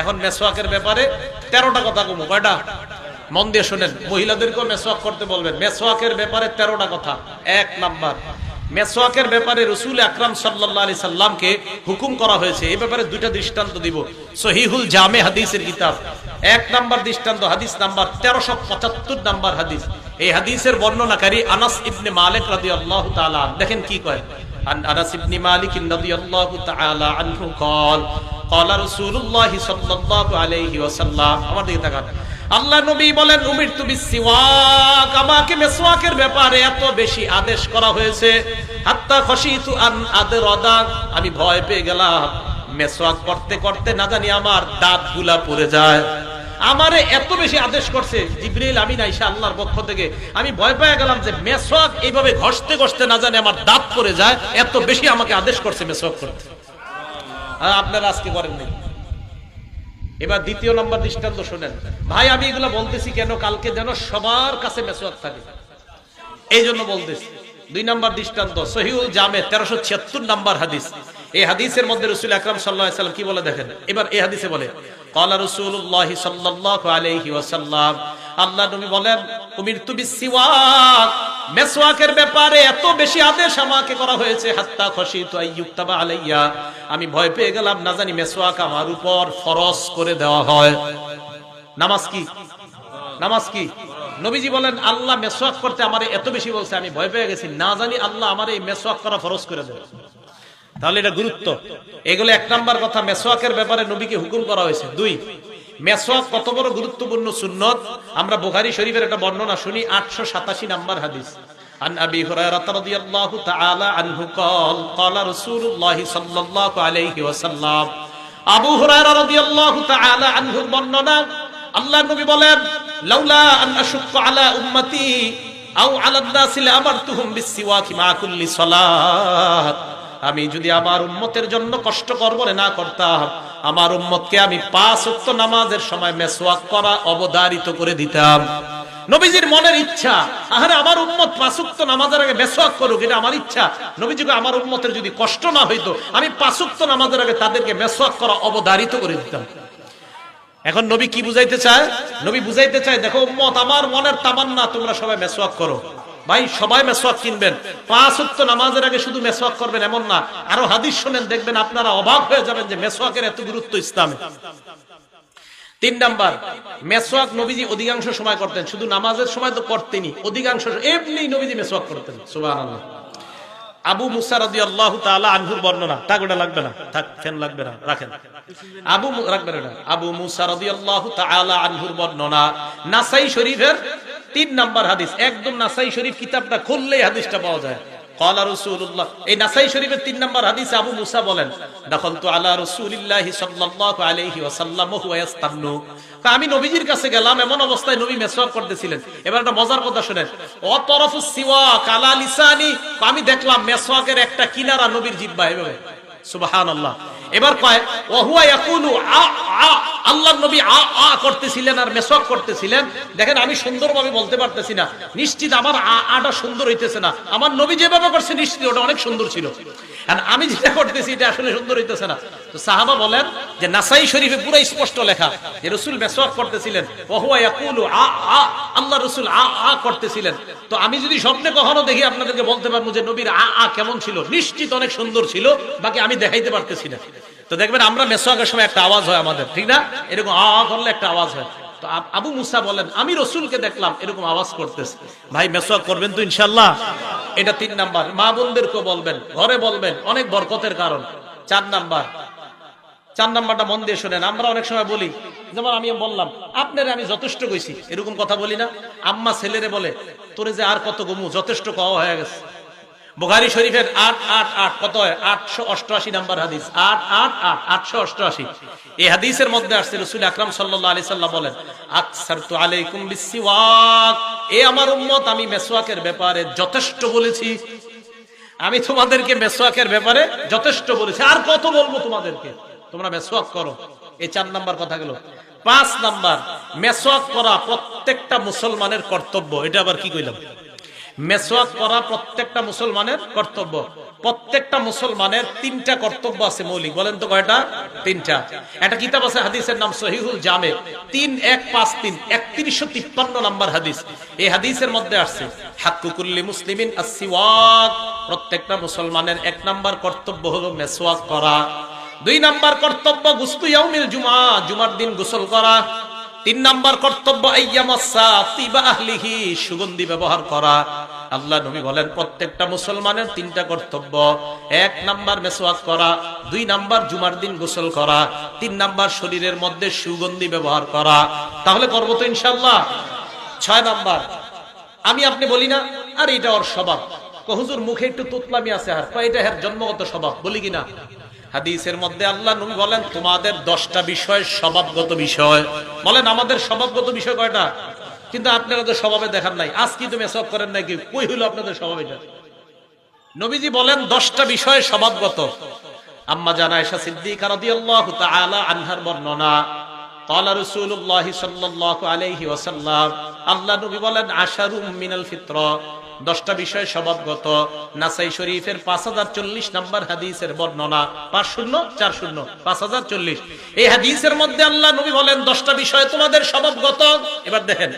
এখন মেসওয়াকের ব্যাপারে তেরোটা কথা কমু, কয়টা? মন দিয়ে শোনেন, মহিলাদেরকেও মেসওয়াক করতে বলবেন। মেসওয়াকের ব্যাপারে তেরোটা কথা, এক নাম্বার। মেসওয়াকের ব্যাপারে রসুল আকরাম সাল্লাহ আলি সাল্লামকে হুকুম করা হয়েছে। এই ব্যাপারে দুইটা দৃষ্টান্ত দিব। সহিহুল জামে হাদিসের কিতাব, এক নাম্বার দৃষ্টান্ত, হাদিস নাম্বার তেরোশো পঁচাত্তর নাম্বার হাদিস। এই হাদিসের বর্ণনাকারী আনাস ইবনে মালিক রাদি আল্লাহ দেখেন কি কয়? عن انس بن مالك رضي الله تعالى عنه قال قال رسول الله صلى الله عليه وسلم আমার দিকে তাকান আল্লাহ নবী বলেন উমিরতু বিসিওয়াক আমাকে মেসওয়াকের ব্যাপারে এত বেশি আদেশ করা হয়েছে হাত্তা খশিতু আন আদরাদা আমি ভয় পেয়ে গেলাম মেসওয়াক করতে করতে না জানি আমার দাঁতগুলা পড়ে যায় আমারে এত বেশি আদেশ করছে, জিব্রিল আমিন আইসা আল্লাহর পক্ষ থেকে, আমি ভয় পেয়ে গেলাম যে মেসওয়াক এইভাবে ঘষতে ঘষতে না জানি আমার দাঁত পড়ে যায়, এত বেশি আমাকে আদেশ করছে মেসওয়াক করতে। আপনারা আজকে করেন নাই। এবার দ্বিতীয় নম্বর দৃষ্টান্ত শোনেন। ভাই, আমি এগুলো বলতেছি কেন? কালকে যেন সবার কাছে মেসওয়াক থাকে। এই জন্য বলতেছি। দুই নম্বর দৃষ্টান্ত, সহিউল জামে তেরোশো ছিয়াত্তর নম্বর হাদিস। এই হাদিসের মধ্যে রসুল আকরাম সাল্লাহ সাল্লাম কি বলে দেখেন? এবার এই হাদিসে বলে কলা রসুল্লাহ সাল্লাহ আলাইহি ওয়াসাল্লাম। আল্লাহ নবী বলেন উমির তুমি সিওয়াক মেসওয়াকের ব্যাপারে এত বেশি আদেশ আমাকে করা হয়েছে, হাত্তা খসিতু আইয়ুক্তাবা আলাইয়া। আমি ভয় পেয়ে গেলাম, না জানি মেসওয়াক আমার উপর ফরজ করে দেওয়া হয়। নামাজ কি? নামাজ কি? নবীজি বলেন, আল্লাহ মেসওয়াক করতে আমার এত বেশি বলছে, আমি ভয় পেয়ে গেছি। না জানি আল্লাহ আমার এই মেসওয়াক করা ফরজ করে দেবে। তাহলে এটা গুরুত্ব এগুলো এক নাম্বার কথা মেসওয়াকের ব্যাপারে নবীকে হুকুম করা হয়েছে দুই মেসওয়াক কত বড় গুরুত্বপূর্ণ সুন্নত আমরা বুখারী শরীফের একটা বর্ণনা শুনি আটশো সাতাশি নাম্বার হাদিস عن أبي هريرة رضي الله تعالى عنه قال قال رسول الله صلى الله عليه وسلم আবু হুরায়রা রাদিয়াল্লাহু তাআলা আনহুর বর্ণনা আল্লাহ নবী বলেন লাউলা আন আশুক্কু আলা উম্মতি আও আলা নাসি লামারতুহুম বিসসিওয়াকি মা কুল্লি সালাত আমি যদি আমার উম্মতের জন্য কষ্টকর বলে না করতাম, আমার উম্মতকে আমি পাঁচ ওয়াক্ত নামাজের সময় মেসওয়াক করা অবধারিত করে দিতাম। নবীজির মনের ইচ্ছা, আহারে আমার উম্মত পাঁচুক্ত নামাজের আগে মেসওয়াক করুক, এটা আমার ইচ্ছা। নবীজিকে আমার উম্মতের যদি কষ্ট না হইতো, আমি পাঁচুক্ত নামাজের আগে তাদেরকে মেসওয়াক করা অবধারিত করে দিতাম। এখন নবী কি বুঝাইতে চায়? নবী বুঝাইতে চায়, দেখো উম্মত, আমার মনের তামান্না, তোমরা সবাই মেসওয়াক করো। ভাই, সবাই মেসওয়াক কিনবেন। পাঁচ উক্ত নামাজের আগে শুধু মেসওয়াক করবেন, এমন না। আরও হাদিস শুনেন, দেখবেন আপনারা অবাক হয়ে যাবেন যে মেসওয়াকের এত গুরুত্ব ইসলামে। তিন নাম্বার, মেসওয়াক নবীজি অধিকাংশ সময় করতেন। শুধু নামাজের সময় তো করতেনি অধিকাংশ এমনি নবীজি মেসওয়াক করতেন। সুবহানাল্লাহ। আবু মুসা রাদিয়াল্লাহু তাআলা আনহুর বর্ণনা। থাক ওটা লাগবে না। থাক, ফ্যান লাগবে না। রাখেন। আবু রাখবেন আবু মুসা রাদিয়াল্লাহু তাআলা আনহুর বর্ণনা। নাসাই শরীফের তিন নাম্বার হাদিস একদম নাসাই শরীফ কিতাবটা খুললেই হাদিসটা পাওয়া যায় قال رسول الله এই নাসাই শরীফের তিন নাম্বার হাদিসে আবু মুসা বলেন দখলতু আলা রাসূলিল্লাহি সাল্লাল্লাহু আলাইহি ওয়াসাল্লাম ওয়া হুয়া ইয়াস্তান্নু আমি নবীজির কাছে গেলাম এমন অবস্থায় নবী মেসওয়াক করতেছিলেন এবার একটা মজার কথা শুনেন ও তরফু সিওয়া কালা লিসানি আমি দেখলাম মেসওয়াকের একটা কিনারা নবীর জিহ্বা এভাবে সুবহানাল্লাহ এবার কয়, ওহুয়া ইয়াকুলু আ আ। আল্লাহর নবী আ আ করতেছিলেন আর মেসওয়াক করতেছিলেন। দেখেন আমি সুন্দরভাবে বলতে পারতেছি না। নিশ্চিত আমার আ, আটা সুন্দর হইতেছে না। আমার নবী যেভাবে করছে, নিশ্চিত ওটা অনেক সুন্দর ছিল। আর আমি যেটা করতেছি, এটা আসলে সুন্দর হইতেছে না। তো সাহাবা বলেন যে নাসাই শরীফে পুরো স্পষ্ট লেখা যে রসুল মেসওয়াক করতেছিলেন ওহুয়া আ আল্লাহ রসুল আ আ করতেছিলেন। তো আমি যদি স্বপ্নে কখনো দেখি আপনাদেরকে বলতে পারব যে নবীর আ আ কেমন ছিল, নিশ্চিত অনেক সুন্দর ছিল, বাকি আমি দেখাইতে পারতেছি না। তো দেখবেন আমরা মেসওয়াকের সময় একটা আওয়াজ হয় আমাদের, ঠিক না? এরকম আ আ করলে একটা আওয়াজ হয়। তো আবু মুসা বলেন, আমি রসুলকে দেখলাম এরকম আওয়াজ করতেছে। ভাই মেসওয়াক করবেন তো ইনশাল্লাহ এটা তিন নাম্বার। মা বোনদেরকে বলবেন, ঘরে বলবেন, অনেক বরকতের কারণ। চার নাম্বার চার নাম্বারটা মন দিয়ে শোনেন, আমরা অনেক সময় বলি, যেমন আমি বললাম, আপনারে আমি যথেষ্ট কইছি, এরকম কথা বলি না। আম্মা ছেলেরে বলে, তোরে যে আর কত গমু, যথেষ্ট কওয়া হয়ে গেছে। বুখারী শরীফের আট আট আট, কত হয়? আটশো অষ্টআশি নাম্বার হাদিস। আট আট আট, আটশো অষ্টআশি। এই হাদিসের মধ্যে আসছে, রসুল আকরাম সাল্লাহ আলি সাল্লাহ বলেন আকসার তো আলাইকুম বিসিওয়াক। এ আমার উম্মত, আমি মেসওয়াকের ব্যাপারে যথেষ্ট বলেছি। আমি তোমাদেরকে মেসওয়াকের ব্যাপারে যথেষ্ট বলেছি। আর কত বলব তোমাদেরকে? তোমরা মেসওয়াক করো। এই চার নাম্বার কথা গেল। পাঁচ নাম্বার, মেসওয়াক করা প্রত্যেকটা মুসলমানের কর্তব্য। এটা আবার কি কইলাম? মেসওয়াক করা প্রত্যেকটা মুসলমানের কর্তব্য। প্রত্যেকটা মুসলমানের তিনটা কর্তব্য আছে মৌলিক। বলেন তো কয়টা? তিনটা। একটা কিতাব আছে, হাদিসের নাম সহিহুল জামে। তিন, এক, পাঁচ, তিন। একত্রিশশো তিপ্পান্ন নাম্বার হাদিস। এই হাদিসের মধ্যে আসছে হাক্কুকুল্লি মুসলিমিন আসিওয়াক প্রত্যেকটা মুসলমানের এক নাম্বার কর্তব্য হলো মেসওয়াক করা। দুই নাম্বার কর্তব্য গুস্তু ইয়াউমিল জুমা জুমার দিন গোসল করা। তিন নাম্বার কর্তব্য আহলিহি, সুগন্ধি ব্যবহার করা। আল্লাহ নবী বলেন, প্রত্যেকটা মুসলমানের তিনটা কর্তব্য। এক নাম্বার মেসওয়াক করা, দুই নাম্বার জুমার দিন গোসল করা, তিন নাম্বার শরীরের মধ্যে সুগন্ধি ব্যবহার করা। তাহলে করব তো ইনশাল্লাহ ছয় নাম্বার, আমি আপনি বলি না, আর এটা ওর স্বভাব। কহুজুর মুখে একটু তুতলামি আছে আর এটা হ্যার জন্মগত স্বভাব, বলি কিনা? হাদিসের মধ্যে আল্লাহ নবী বলেন তোমাদের দশটা বিষয় স্বভাবগত বিষয় বলেন আমাদের স্বভাবগত বিষয় কয়টা কিন্তু আপনারা তো স্বভাবে দেখান নাই আজ কি তুমি এসব করেন নাকি কই হইলো আপনাদের স্বভাব এটা নবীজি বলেন দশটা বিষয় স্বভাবগত আম্মা জানা এসা সিদ্দিকা রাদিয়াল্লাহু তাআলা আনহার বর্ণনা قال رسول الله صلى الله عليه وسلم আল্লাহ নবী বলেন আশারুম মিনাল ফিতরা দশটা বিষয় স্বভাবগত নাসাই শরীফের পাঁচ হাজার চল্লিশ নাম্বার হাদিসের বর্ণনা, পাঁচ শূন্য, চার শূন্য, পাঁচ হাজার চল্লিশ। এই হাদিসের মধ্যে আল্লাহ নবী বলেন, দশটা বিষয় তোমাদের স্বভাবগত এবার দেখেন,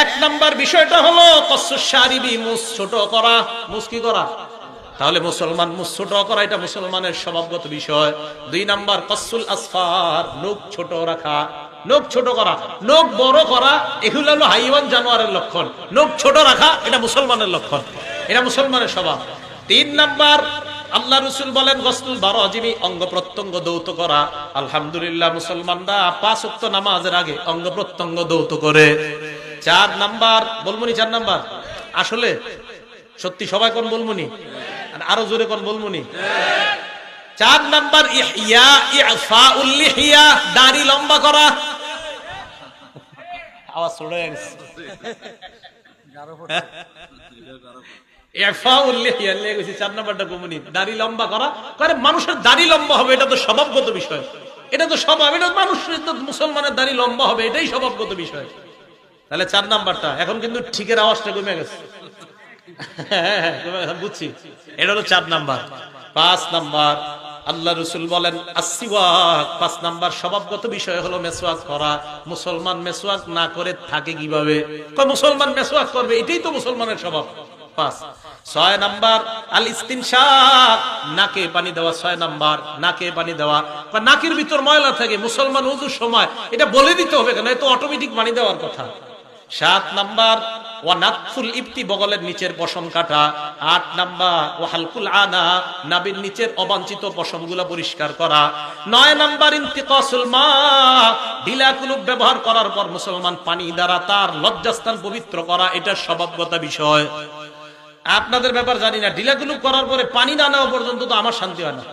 এক নাম্বার বিষয়টা হলো কসুসারিবি মুস, ছোট করা। মুস কি করা? তাহলে মুসলমান মুস, ছোট করা, এটা মুসলমানের স্বভাবগত বিষয়। দুই নাম্বার, কসুল আসফার নোক ছোট রাখা। নোক ছোট করা নোক বড় করা, এগুলো হলো হাইওয়ান জানোয়ারের লক্ষণ। নোক ছোট রাখা, এটা মুসলমানের লক্ষণ। এটা মুসলমানের স্বভাব। তিন নাম্বার, আল্লাহ রসুল বলেন গসুল বারো অজিবি অঙ্গ প্রত্যঙ্গ দৌত করা। আলহামদুলিল্লাহ, মুসলমানরা পাঁচ উক্ত নামাজের আগে অঙ্গ প্রত্যঙ্গ দৌত করে। চার নাম্বার, বলমুনি চার নাম্বার? আসলে? সত্যি সবাই কোন বলমুনি? আর জোরে কোন বলমুনি? চার নাম্বার ইয়া লিহিয়া। দাড়ি লম্বা করা। চার নাম্বারটা দাড়ি লম্বা করা। মানুষের দাড়ি লম্বা হবে এটা তো স্বভাবগত বিষয়। এটা তো স্বভাব এটা মানুষের তো মুসলমানের দাড়ি লম্বা হবে এটাই স্বভাবগত বিষয়। তাহলে চার নাম্বারটা। এখন কিন্তু ঠিকের আওয়াজটা কমে গেছে। হ্যাঁ, হ্যাঁ, হ্যাঁ, বুঝছি। এটা হলো চার নাম্বার। পাঁচ নাম্বার। আল্লাহ রসুল বলেন আসিওয়াক পাঁচ নাম্বার স্বভাবগত বিষয় হলো মেসওয়াক করা। মুসলমান মেসওয়াক না করে থাকে কীভাবে? মুসলমান মেসওয়াক করবে, এটাই তো মুসলমানের স্বভাব পাঁচ। ছয় নাম্বার আল ইস্তিনশাক নাকে পানি দেওয়া, ছয় নাম্বার, নাকে পানি দেওয়া। বা নাকের ভিতর ময়লা থাকে, মুসলমান উজুর সময় এটা বলে দিতে হবে কেন? এত অটোমেটিক পানি দেওয়ার কথা। সাত নাম্বার ব্যবহার করার পর মুসলমান পানি দ্বারা তার লজ্জাস্থান পবিত্র করা, এটা স্বভাবগত বিষয়। আপনাদের ব্যাপার জানি না, ঢিলা কুলুপ করার পরে পানি না নেওয়া পর্যন্ত তো আমার শান্তি হয় না।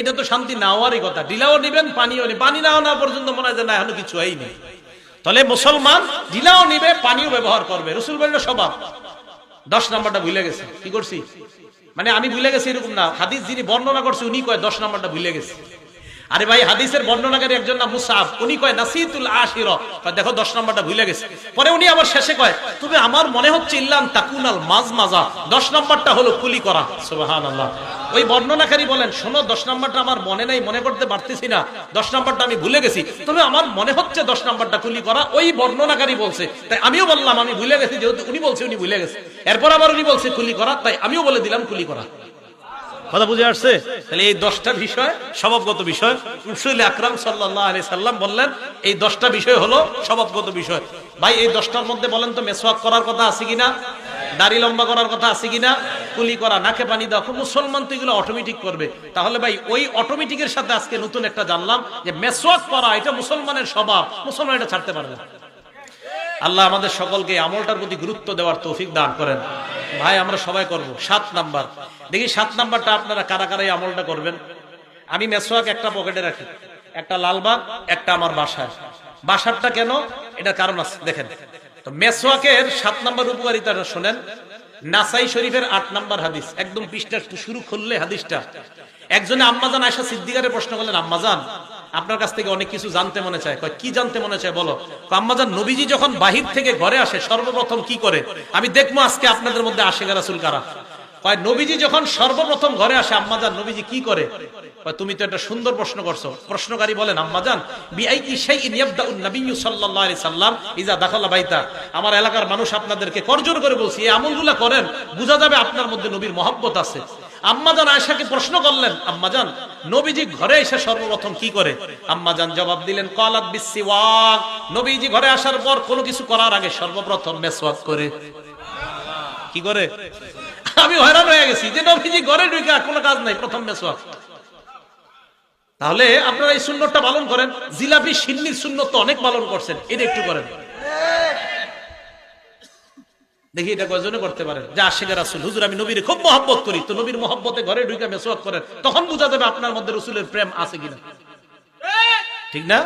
এটা তো শান্তি নেওয়ারই কথা। ঢিলাও নেবেন, পানিও নেই পানি না পর্যন্ত মনে হয় যে না, এখনও কিছু হয়নি তাহলে মুসলমান ঢিলাও নিবে, পানিও ব্যবহার করবে। রসুল বলল স্বভাব দশ নাম্বারটা ভুলে গেছে। কি করছি? মানে আমি ভুলে গেছি এরকম না। হাদিস যিনি বর্ণনা করছে, উনি কয়, দশ নাম্বারটা ভুলে গেছে। আরে ভাই, হাদিসের বর্ণনাকারী একজন না মুসাফ উনি কয়, নাসিতুল আশির। দেখো, দশ নাম্বারটা ভুলে গেছে। পরে উনি আবার শেষে কয় তবে আমার মনে হচ্ছে ইল্লাম তাকুনাল মাজ মাজা দশ নাম্বারটা হলো কুলি করা। সুবাহান আল্লাহ ওই বর্ণনাকারী বলেন, শোনো, দশ নাম্বারটা আমার মনে নাই, মনে করতে পারতেছি না। দশ নাম্বারটা আমি ভুলে গেছি। তবে আমার মনে হচ্ছে দশ নাম্বারটা কুলি করা। ওই বর্ণনাকারী বলছে। তাই আমিও বললাম, আমি ভুলে গেছি, যেহেতু উনি বলছে উনি ভুলে গেছে। এরপর আবার উনি বলছে কুলি করা, তাই আমিও বলে দিলাম কুলি করা। কথা বুঝে আসছে? তাহলে এই দশটা বিষয়, স্বভাবগত বিষয়, রসুল আকরাম সাল্লাহ আলি সাল্লাম বললেন, এই দশটা বিষয় হলো স্বভাবগত বিষয়। ভাই, এই দশটার মধ্যে বলেন তো, মেসওয়াক করার কথা আছে কিনা? দাড়ি লম্বা করার কথা আছে কিনা? কুলি করা, নাকে পানি দেওয়া, খুব মুসলমান তো এগুলো অটোমেটিক করবে। তাহলে ভাই, ওই অটোমেটিকের সাথে আজকে নতুন একটা জানলাম যে মেসওয়াক করা, এটা মুসলমানের স্বভাব মুসলমান এটা ছাড়তে পারবে আল্লাহ আমাদের সকলকে আমলটার প্রতি গুরুত্ব দেওয়ার তৌফিক দান করেন। ভাই, আমরা সবাই করব। সাত নাম্বার। দেখি সাত নাম্বারটা আপনারা কারা কারা আমলটা করবেন? আমি মেসোয়াক একটা পকেটে রাখি। একটা লালবাগ, একটা আমার বাসায়। বাসারটা কেন? এটা কারণ আছে। দেখেন। তো মেসোয়াকের সাত নাম্বার উপকারিতাটা শোনেন। নাসাই শরীফের আট নাম্বার হাদিস। একদম পৃষ্ঠা শুরু করলে হাদিসটা। একজনে আম্মাজান আয়সা সিদ্দিকারের প্রশ্ন করলেন, আম্মাজান আপনার কাছ থেকে অনেক কিছু জানতে মনে চায়। কয়, কি জানতে মনে চায় বলো? আম্মাজান নবীজি যখন বাহির থেকে ঘরে আসে, সর্বপ্রথম কি করে? আমি দেখব আজকে আপনাদের মধ্যে আশেগা রাসুল কারা। কয়, নবীজি যখন সর্বপ্রথম ঘরে আসে আম্মাজান নবীজি কি করে? তুমি তো একটা সুন্দর প্রশ্ন করছ। প্রশ্নকারী বলেন আম্মাজান আমার এলাকার মানুষ আপনাদেরকে করজোর করে বলছি, এই আমলগুলো করেন, বোঝা যাবে আপনার মধ্যে নবীর মহব্বত আছে। আম্মাজান আয়েশাকে প্রশ্ন করলেন আম্মাজান নবীজি ঘরে এসে সর্বপ্রথম কি করে? আম্মাজান জবাব দিলেন, কলাত বিসিওয়াক। নবীজি ঘরে আসার পর কোনো কিছু করার আগে সর্বপ্রথম মেসওয়াক করে। কি করে? আমি হয়রান হয়ে গেছি যে নবীজি ঘরে ঢুকে কোনো কাজ নাই, প্রথম মেসওয়াক। তাহলে আপনারা এই সুন্নতটা পালন করেন। জিলাপি, সিন্নির সুন্নত অনেক পালন করছেন, এটা একটু করেন। দেখি এটা কয়জনে করতে পারেন যে আশেখের রাসুল। হুজুর আমি নবীর খুব মহব্বত করি। তো নবীর মহব্বতে ঘরে ঢুকে মেসওয়াক করেন তখন বোঝা যাবে আপনার মধ্যে রসুলের প্রেম আছে কিনা। ঠিক না?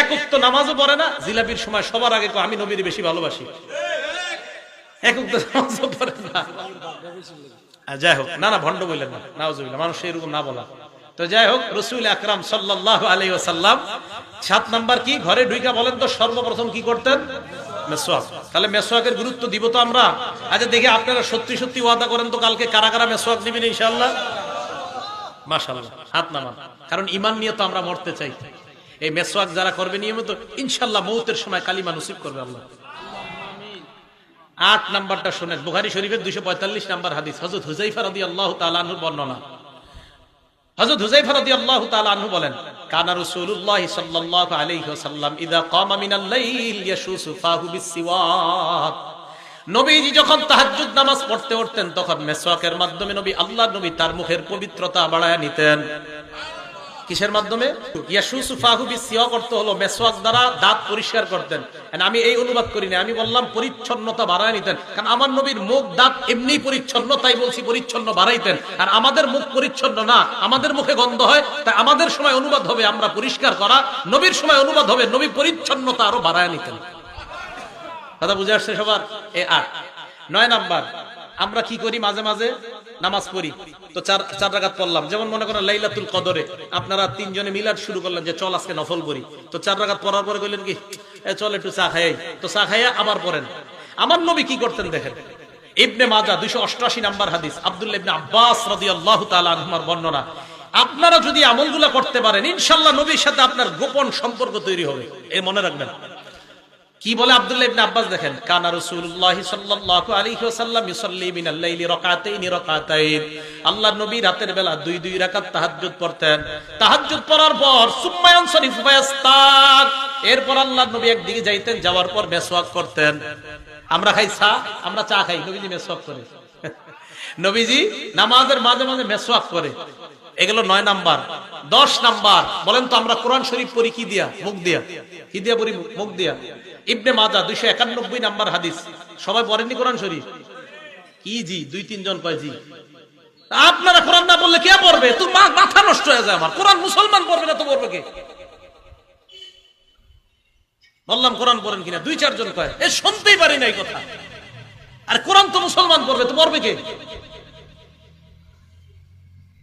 এক উক্ত নামাজও পড়ে না জিলাপির সময় সবার আগে কয়, আমি নবীর বেশি ভালোবাসি। এক উক্ত নামাজও পড়ে না। যাই হোক না না ভণ্ড বললেন না নাউজুবিল্লাহ মানুষ এরকম না বলা। তো যাই হোক রসুল আকরাম সাল্লাহ আলাই সাল্লাম সাত নাম্বার কি ঘরে ঢুইকা বলেন তো সর্বপ্রথম কি করতেন? মেসোয়াক। তাহলে মেসোয়াকের গুরুত্ব দিব তো আমরা? আচ্ছা দেখি আপনারা সত্যি সত্যি ওয়াদা করেন তো কালকে কারা কারা মেসোয়াক নিবেন ইনশাল্লাহ মাশাল্লাহ হাত নামান। কারণ ইমান নিয়ে তো আমরা মরতে চাই। এই মেসোয়াক যারা করবে নিয়মিত ইনশাল্লাহ মৌতের সময় কালিমা নসিব করবে আল্লাহ। আট নাম্বারটা শোনেন, বুখারি শরীফের দুইশো পঁয়তাল্লিশ নাম্বার হাদিস। হজরত হুজাইফা রাদি আল্লাহ তালানুর বর্ণনা। হযরত হুযায়ফা রাদিয়াল্লাহু তাআলা আনহু বলেন কানা রাসূলুল্লাহ সাল্লাল্লাহু আলাইহি ওয়াসাল্লাম ইযা কামা মিনাল লাইল ইয়াশুসু ফাহু নবীজি যখন তাহাজ্জুদ নামাজ পড়তে উঠতেন, তখন মেসওয়াকের মাধ্যমে নবী আল্লাহ নবী তার মুখের পবিত্রতা বাড়ায় নিতেন। কিসের মাধ্যমে? দ্বারা দাঁত পরিষ্কার করতেন। আমি এই অনুবাদ করি না আমি বললাম পরিচ্ছন্নতা বাড়ায় নিতেন। কারণ আমার নবীর মুখ, দাঁত এমনি পরিচ্ছন্ন তাই বলছি, পরিচ্ছন্ন বাড়াইতেন। আর আমাদের মুখ পরিচ্ছন্ন না, আমাদের মুখে গন্ধ হয়, তাই আমাদের সময় অনুবাদ হবে আমরা পরিষ্কার করা, নবীর সময় অনুবাদ হবে নবী পরিচ্ছন্নতা আরও বাড়ায় নিতেন। কথা বুঝে আসছে সবার? এ আট। নয় নাম্বার, আমরা কি করি মাঝে মাঝে? নামাজ পড়ি। তো চার চার রাকাত পড়লাম। যেমন মনে করেন লাইলাতুল কদরে, আপনারা তিনজনে মিলাদ শুরু করলেন যে চল আজকে নফল করি। তো চার রাকাত পড়ার পরে কইলেন কি, এ চল একটু চা খাই। তো চা খাইয়া আবার পড়েন। আমার নবী কি করতেন দেখেন? ইবনে মাজা, দুইশো অষ্টআশি নাম্বার হাদিস, আব্দুল্লাহ ইবনে আব্বাস রাদিয়াল্লাহু তাআলা আনহুমার বর্ণনা। আপনারা যদি আমলগুলা করতে পারেন, ইনশাআল্লাহ নবীর সাথে আপনার গোপন সম্পর্ক তৈরি হবে। এই মনে রাখবেন। কি বলে আব্দুল্লাহ ইবনে আব্বাস দেখেন? কানা রাসূলুল্লাহ সাল্লাল্লাহু আলাইহি ওয়াসাল্লাম ইউসাল্লি মিনাল লাইলি রাকাতাইন রাকাতাইন। আল্লাহর নবী রাতের বেলা দুই দুই রাকাত তাহাজ্জুদ পড়তেন। তাহাজ্জুদ পড়ার পর সুম্মা ইয়ানসারিফু ফায়াস্তাক। এরপর আল্লাহর নবী একদিকে যাইতেন, যাওয়ার পর মেসওয়াক করতেন। আমরা খাই চা, আমরা চা খাই। নবীজি মেসওয়াক করে। নবীজি নামাজের মাঝে মাঝে মেসওয়াক করে। এগুলো নয় নাম্বার। দশ নাম্বার। বলেন তো আমরা কোরআন শরীফ পড়ি কি দিয়া? মুখ দিয়া। কি দিয়া পড়ি? মুখ দিয়া। ইবনে মাজা দুইশো একানব্বই নাম্বার হাদিস। সবাই পড়েননি কোরআন শরীফ? কি জি? দুই, তিনজন কয় জি? আপনারা কোরআন না বললে কে পড়বে? তো মাথা নষ্ট হয়ে যায় আমার। কোরআন মুসলমান পড়বে না তো পড়বে কে? বললাম, কোরআন পড়েন কিনা? দুই, চারজন কয়। এ শুনতেই পারি না এই কথা। আর কোরআন তো মুসলমান পড়বে, তো পড়বে কে?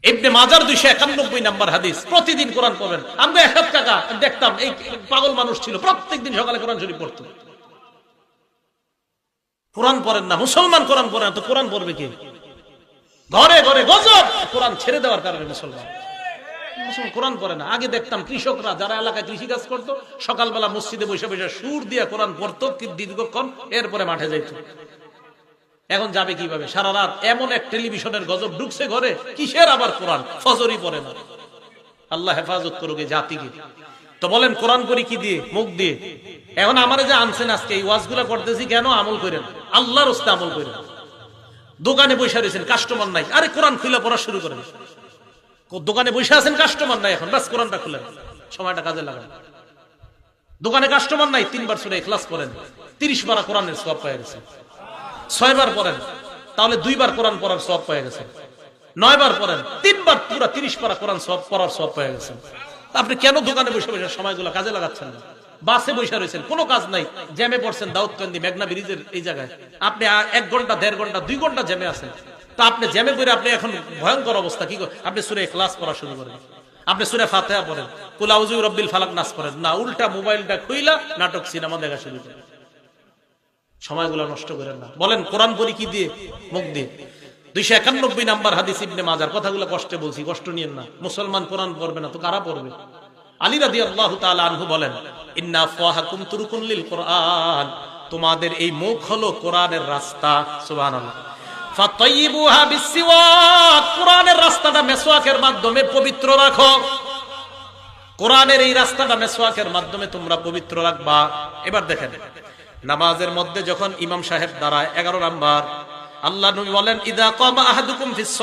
ইবনে মাজার দুইশো একানব্বই নাম্বার হাদিস। প্রতিদিন কোরআন পড়বেন। আমরা এক টাকা দেখতাম এই পাগল মানুষ ছিল, প্রত্যেকদিন সকালে কোরআন শরীফ পড়তো। কোরআন পড়েন না, মুসলমান কোরআন পড়ে না, তো কোরআন পড়বে কে? ঘরে ঘরে গজব! কোরআন ছেড়ে দেওয়ার কারণে মুসলমান। কোরআন পড়ে না। আগে দেখতাম কৃষকরা, যারা এলাকায় কৃষি কাজ করতো, সকালবেলা মসজিদে বসে বসে সুর দিয়ে কোরআন পড়তো দীর্ঘক্ষণ, এরপরে মাঠে যাইত। এখন যাবে কীভাবে? সারা রাত এমন এক টেলিভিশনের গজব ঢুকছে ঘরে, কিসের আবার কোরআন? ফজরই পড়ে না। আল্লাহ হেফাজত করুক জাতিকে। তো বলেন, কোরআন করি কি দিয়ে? মুখ দিয়ে। এখন আমারে যে আনছেন আজকে, এই ওয়াজগুলা করতেছি কেন? আমল করেন। আল্লাহর হস্তে আমল করেন। দোকানে বসে রয়েছেন কাস্টমার নাই। আরে কোরআন খুলে পড়া শুরু করেন। দোকানে বসে আছেন কাস্টমার নাই এখন। বাস কোরআনটা খুলেন। সময়টা কাজে লাগান। দোকানে কাস্টমার নাই, তিনবার শুনে ক্লাস করেন তিরিশ বারা কোরআনের সব পেয়ে গেছে ছয়বার পড়েন, তাহলে দুইবার কোরআন পড়ার সব পেয়ে গেছে। নয়বার পড়েন, তিনবার পুরা তিরিশ পারা কোরআন সব পড়ার সব পেয়ে গেছেন আপনি কেন দোকানে বসে বসে সময়গুলো কাজে লাগাচ্ছেন না? বাসে বসে রয়েছেন, কোনো কাজ নাই, জ্যামে পড়ছেন দাউদকান্দি, মেঘনা ব্রিজের এই জায়গায়। আপনি এক ঘণ্টা, দেড় ঘণ্টা, দুই ঘণ্টা জ্যামে আছেন। তা আপনি জ্যামে করে আপনি এখন ভয়ঙ্কর অবস্থা, কি? আপনি সুরে ক্লাস পড়া শুরু করেন। আপনি সুরে ফাতেহা পড়েন। কুলাউজু রব্বিল ফালাক নাস পড়েন। না, উল্টা মোবাইলটা খুইলা নাটক, সিনেমা দেখা শুরু করেন। সময়গুলো নষ্ট করেন না। বলেন, কোরআন পড়ি কি দিয়ে? মুখ দিয়ে। দুইশো একানব্বই নাম্বার হাদিস ইবনে মাজার, কথাগুলো কষ্টে বলছি, কষ্ট নিয়েন না। মুসলমান কোরআন পড়বে না তো কারা পড়বে? আলী রাদি আল্লাহ আনহু বলেন, ইন্না ফাহাকুম তুরুকুন লিল কোরআন। তোমাদের এই মুখ হলো কোরআনের রাস্তা রাস্তাটা মাধ্যমে পবিত্র এই রাস্তাটা মাধ্যমে তোমরা পবিত্র এবার দেখেন নামাজের মধ্যে যখন ইমাম সাহেব দাঁড়ায়, এগারো নাম্বার, আল্লাহ নবী বলেন, ইদা কামা আহাদুকুম ফিস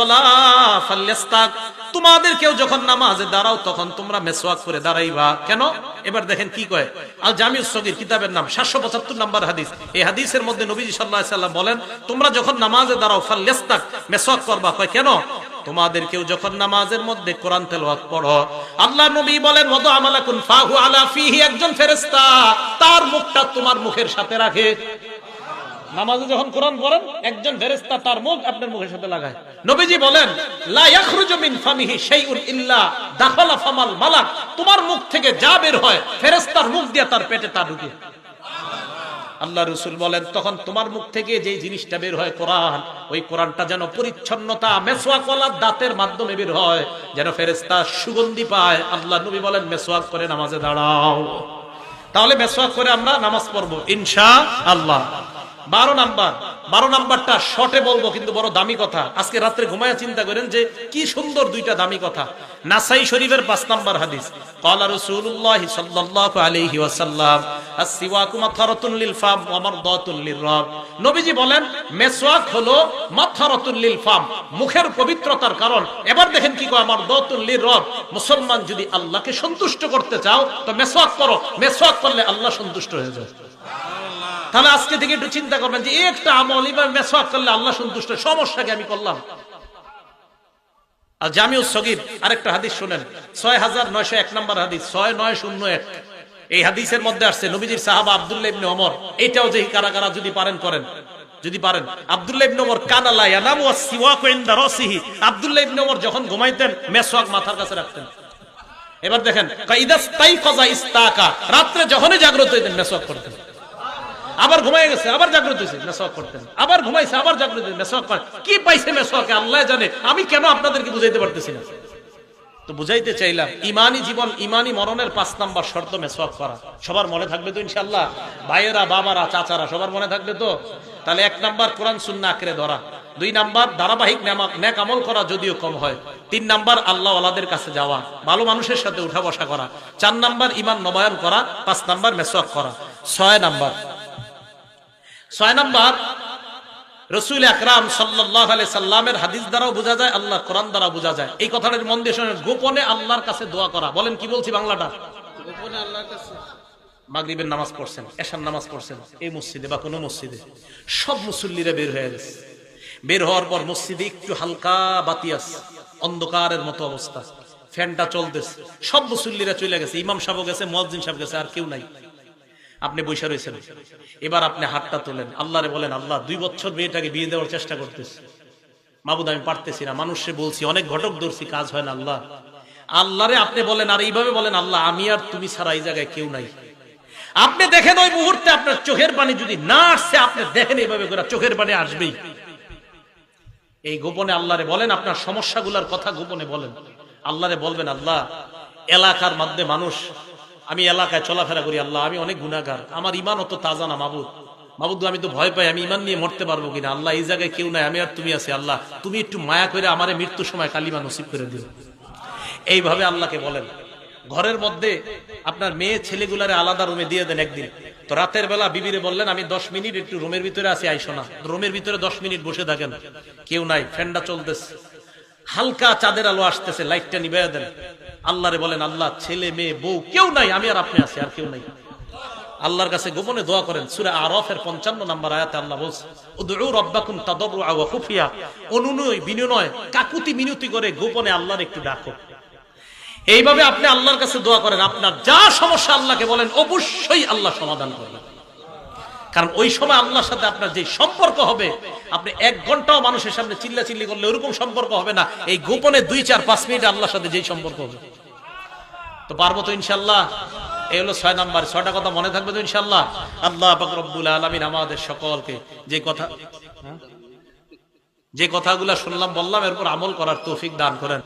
তোমাদের কেউ যখন নামাজে দাঁড়াও, তখন তোমরা মেসওয়াক করে দাঁড়াইবা। কেন? এবার দেখেন কি কয়। আল জামিউস সগীর কিতাবের নাম 775 নাম্বার হাদিস। এই হাদিসের মধ্যে নবীজি আলাইহি সাল্লাম বলেন, তোমরা যখন নামাজে দাঁড়াও ফালইস্তাক মেসওয়াক করবা। কয়, কেন? তোমাদের কেউ যখন নামাজের মধ্যে কোরআন তেলাওয়াত পড়ো, আল্লাহ নবী বলেন, ওয়াদু আমালাকুন ফাহু আলা ফিহি একজন ফেরেশতা, তার মুখটা তোমার মুখের সাথে রাখে। নামাজে যখন কোরআন পড়েন, একজন ফেরেশতা তার মুখ আপনার মুখের সাথে লাগায়। নবীজি বলেন, লা ইয়াখরুজু মিন ফামিহি শাইউন ইল্লা দাখালা ফামাল মালাক তোমার মুখ থেকে যা বের হয়, ফেরেশতার মুখ দিয়ে তার পেটে তা ঢুকে। আল্লাহ রসুল বলেন, তখন তোমার মুখ থেকে যে জিনিসটা বের হয় কোরআন, ওই কোরআনটা যেন পরিচ্ছন্নতা, মেসোয়াক কলার দাঁতের মাধ্যমে বের হয়, যেন ফেরেস্তা সুগন্ধি পায়। আল্লাহ নবী বলেন, মেসোয়াক করে নামাজে দাঁড়াও। তাহলে মেসোয়াক করে আমরা নামাজ পড়ব, ইনশা আল্লাহ। বারো নাম্বার বারো নাম্বারটা শটে বলব, কিন্তু বড় দামি কথা। আজকে রাত্রে ঘুমায় চিন্তা করেন যে, কি সুন্দর দুইটা দামি কথা। নাসাই শরীফের পাঁচ নাম্বার হাদিস। কলা রসুল্লাহ ওয়াসাল্লাম মাথারাতুন লিল ফাম ওয়া মারদাতুন নবীজি বলেন, মেসওয়াক হলো মাথারাতুন লিল ফাম, মুখের পবিত্রতার কারণ। এবার দেখেন কি কয় আমার দতুন লিররাব মুসলমান যদি আল্লাহকে সন্তুষ্ট করতে চাও, তো মেসওয়াক করো। মেসওয়াক করলে আল্লাহ সন্তুষ্ট হয়ে যায়। সুবহানাল্লাহ তাহলে আজকে থেকে একটু চিন্তা করবেন যে একটা আমল এবার মেসওয়াক করলে আল্লাহ সন্তুষ্ট, সমস্যাকে আমি করলাম। আর জামিউ সগির আরেকটা হাদিস শুনেন। ছয় হাজার নয়শো এক নম্বর হাদিস, ছয় নয় শূন্য এক। এই হাদিসের মধ্যে আসছে, নবীজির সাহাবা আব্দুল্লাহ ইবনে ওমর। এটাও যে কারা কারা যদি পারেন, করেন। যদি পারেন। আব্দুল্লাহ ইবনে ওমর কানালা ইয়ানামু ওয়াসিওয়াকু ইনদা রাসিহি। আব্দুল্লাহ ইবনে ওমর যখন ঘুমাইতেন, মেসওয়াক মাথার কাছে রাখতেন। এবার দেখেন, কাইদাস তাই কজা ইস্তাকা। রাত্রে যখনই জাগ্রত হইতেন, মেসওয়াক করতেন। আবার ঘুমাই গেছে, আবার জাগ্রত হয়েছে মেসওয়াক করতেন আবার ঘুমাইছে, আবার জাগ্রত হয়েছে মেসওয়াক করে কি পাইছে মেসওয়াকে আল্লাহ জানে, আমি কেন আপনাদেরকে বুঝাইতে পারতেছি না। তো বুঝাইতে চাইলাম, ইমানি জীবন, ইমানি মরণের পাঁচ নাম্বার শর্ত মেসওয়াক করা সবার মনে থাকবে তো ইনশাল্লাহ ভাইয়েরা, বাবারা, চাচারা, সবার মনে থাকবে তো? তাহলে এক নাম্বার কোরআন, সুন্না আঁকড়ে ধরা। দুই নাম্বার, ধারাবাহিক নেক আমল করা যদিও কম হয়। তিন নাম্বার আল্লাহ আলাদের কাছে যাওয়া। ভালো মানুষের সাথে উঠা বসা করা। চার নাম্বার, ইমান নবায়ন করা। পাঁচ নাম্বার মেসওয়াক করা। ছয় নাম্বার ছয় নাম্বার রসুল আকরাম সাল্লাহ সাল্লামের হাদিস দ্বারাও বোঝা যায় আল্লাহ কোরআন দ্বারা বোঝা যায়। এই কথাটার মন দিয়ে শোনেন গোপনে আল্লাহর কাছে দোয়া করা। বলেন কি বলছি বাংলাটা? গোপনে আল্লাহর কাছে। মাগরিবের নামাজ পড়ছেন এশার নামাজ পড়ছেন এই মসজিদে বা কোনো মসজিদে। সব মুসল্লিরা বের হয়ে গেছে। বের হওয়ার পর মসজিদে একটু হালকা বাতি আছে অন্ধকারের মতো অবস্থা ফ্যানটা চলতেছে। সব মুসল্লিরা চলে গেছে ইমাম সাহেব গেছে মসজিদ সাহেব গেছে আর কেউ নাই। আপনি বৈশা রয়েছেন। এবার আপনি হাতটা তোলেন। আল্লাহরে বলেন, আল্লাহ, দুই বছর মেয়েটাকে বিয়ে দেওয়ার চেষ্টা করতেছি। মাবুদ, আমি পারতেছি না। মানুষে বলছি, অনেক ঘটক ধরছি, কাজ হয় না, আল্লাহ। আল্লাহরে আপনি বলেন, আর এইভাবে বলেন, আল্লাহ, আমি আর তুমি ছাড়া এই জায়গায় কেউ নাই। আপনি দেখেন ওই মুহূর্তে আপনার চোখের পানি যদি না আসছে, আপনি দেখেন এইভাবে করে চোখের পানি আসবেই। এই গোপনে আল্লাহরে বলেন, আপনার সমস্যাগুলোর কথা গোপনে বলেন। আল্লাহরে বলবেন, আল্লাহ, এলাকার মধ্যে মানুষ আমি এলাকায় চলাফেরা করি, আল্লাহ, আমি অনেক গুণাগার আমার ইমান অত তাজা না, মাবুদ। মাবুদ আমি তো ভয় পাই, আমি ইমান নিয়ে মরতে পারব কিনা? আল্লাহ, এই জায়গায় কেউ নাই, আমি আর তুমি আছি, আল্লাহ। তুমি একটু মায়া করে আমার মৃত্যুর সময় কালিমা নসিব করে দিও। এইভাবে আল্লাহকে বলেন। ঘরের মধ্যে আপনার মেয়ে ছেলেগুলারে আলাদা রুমে দিয়ে দেন একদিন। তো রাতের বেলা বিবিরে বললেন, আমি দশ মিনিট একটু রুমের ভিতরে আসি আইসো না। রুমের ভিতরে দশ মিনিট বসে থাকেন। কেউ নাই, ফ্যানটা চলতেছে। হালকা চাঁদের আলো আসতেছে, লাইটটা নিবে দেন। আল্লাহরে বলেন, আল্লাহ, ছেলে, মেয়ে, বউ, কেউ নাই, আমি আর আপনি আছি, আর কেউ নাই। আল্লাহর কাছে গোপনে দোয়া করেন, সূরা আরাফের 55 নম্বর আয়াতে আল্লাহ বলছে অনুনয়, বিনয়, কাকুতি মিনতি করে গোপনে আল্লাহর একটু ডাকো। এইভাবে আপনি আল্লাহর কাছে দোয়া করেন, আপনার যা সমস্যা আল্লাহকে বলেন, অবশ্যই আল্লাহ সমাধান করবেন। কারণ ওই সময় আল্লাহর সাথে আপনার যে সম্পর্ক হবে, আপনি এক ঘন্টাও মানুষের সামনে চিল্লা চিল্লি করলে ওরকম সম্পর্ক হবে না। এই গোপনে দুই, চার, পাঁচ মিনিট আল্লাহর সাথে যেই সম্পর্ক হবে। তো পারব তো ইনশাল্লাহ এই হলো ছয় নাম্বার। ছয়টা কথা মনে থাকবে তো ইনশাল্লাহ আল্লাহ রব্বুল আলমিন আমাদের সকলকে যে কথা হ্যাঁ? যে কথাগুলো শুনলাম, বললাম, এরপর আমল করার তৌফিক দান করেন।